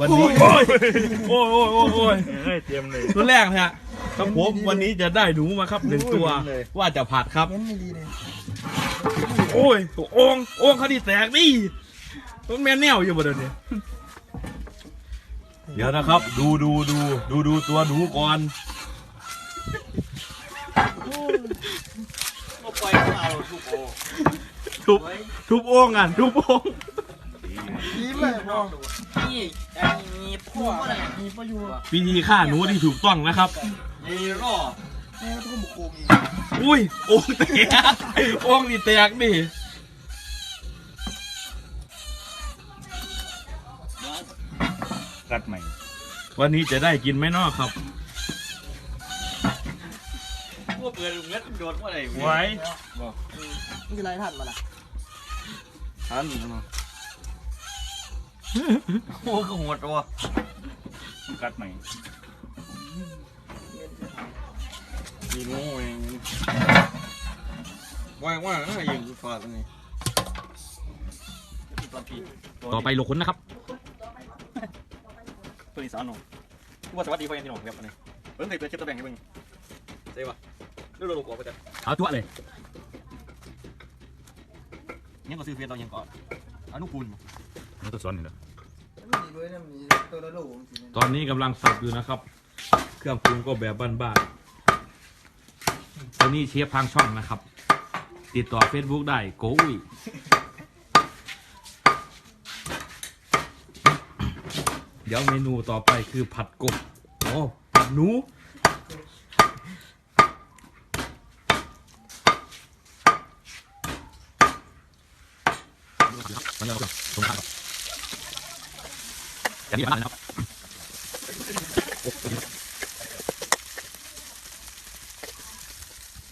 วันนี้โอ้ยโอ้ยโอ้ยโอ้ยโอ้ยเฮ้ยเตรียมเลยตัวแรกเนี่ยครับผมวันนี้จะได้หนูมาครับหนึ่งตัวเลยว่าจะผัดครับโอ้ยโอ่งโอ่งเขาดีแตกดิมันแม่นแนวอยู่บ่เดี๋ยวนี้เดี๋ยวนะครับ ดูดูดูดูดูตัวหนูก่อน ก็ปล่อยเอาทุกโอทุบทุบโอ่งอะทุบโอ่งยิ้มเลยพ่อนี่ไอ้นี่พ่ออะไรมีประโยชน์วิธีฆ่าหนูที่ถูกต้องนะครับยี่รอแม่ก็ต้องบุกโกงอีกอุ้ยโอ่งแตกโอ่งนี่แตกดิกัดใหม่ วันนี้จะได้กินไหมเนอกครับ วกเปิดเงินโดดว่าอะไรไว้นี่คือไรทันมาล่ะทันโอ้ก็หมดตัวกัดใหม่ดีโง่เองว่าว่าอะไรอย่างกูฟาดนี่ต่อไปโลคุณนะครับตัวอีสานหนูกูว่าสวัสดีพ่อยังที่หนูครับอันนี้เพิ่งเคยเปิดคลิปตัวแบ่งให้มึงใช่ปะ เรื่องโลโก้ไปจ้ะเอาตัวเลยยังก็ซื้อเฟียนเรายังก่อนอนุกูลมันตัวซ้อนนี่นะมันมีด้วยนะมีตัวละโหลจริงตอนนี้กำลังสับอยู่นะครับ เครื่องปรุงก็แบบบ้านๆตอนนี้เชฟทางช่องนะครับ ติดต่อ Facebook ได้โกอุ้ยเดี๋ยวเมนูต่อไปคือผัดกบ โอ้ ผัดหนู มันจะเอาตรงข้างอย่างนี้มากนะครับ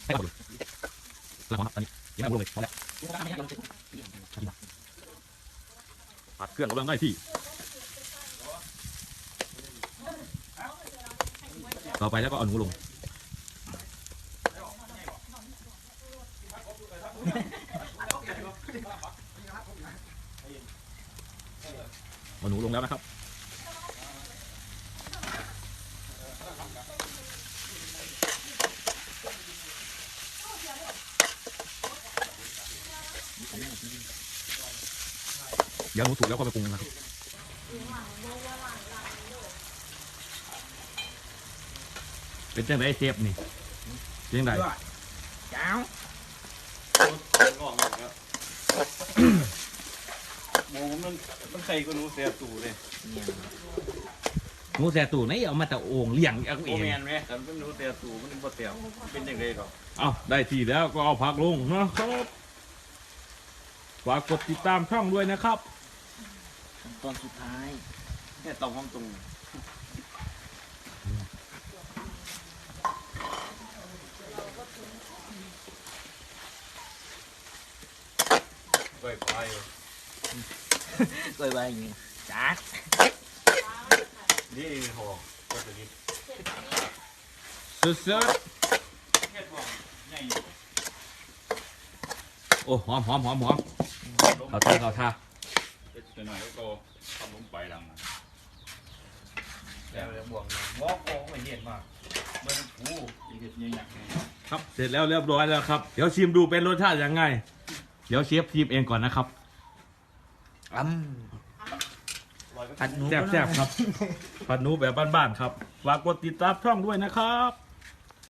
ให้ก่อนแล้วครับตอนนี้ยังไม่ลงเลยพอแล้วผัดเครื่องกำลังได้ที่ต่อไปแล้วก็เอาหนูลง เอาหนูลงแล้วนะครับ เดี๋ยวหนูถูกแล้วก็ไปปรุงนะครับเป็นจังไดเชฟนี่เป็นจังไดจ้าวโมมันมัน ใครก็รู้เสียตู่เลยหมูแซ่ตู่ไหนเอามาแต่โอ่งเลี้ยงเอาเอโอ้งแมนไหมแต่มันรู้เสียตู่มันบ่เสียเป็นอย่างไรหรอเอาได้ที่แล้วก็เอาผักลงนะครับฝากกดติดตามช่องด้วยนะครับ ตอนสุดท้ายเนี่ยตรงห้องตรงไปไป เลยไปอย่างงี้จักนี่หอก็จะนิดสุดแค่หอใหญ่ๆโอ้หอมหอมหอมหอมเอาท่าเอาท่าจะหน่อยก็ทำลงไปดังแต่เรื่องบ่วงงอกงอกไม่เห็นมากมันกูอีกเห็ดยังหนักครับเสร็จแล้วเรียบร้อยแล้วครับ เดี๋ยวชิมดูเป็นรสชาติยังไง เดี๋ยวเชฟชิมเองก่อนนะครับ อืมผัดหนูแซ่บๆครับผัดหนูแบบบ้านๆครับฝากกดติดตามช่องด้วยนะครับ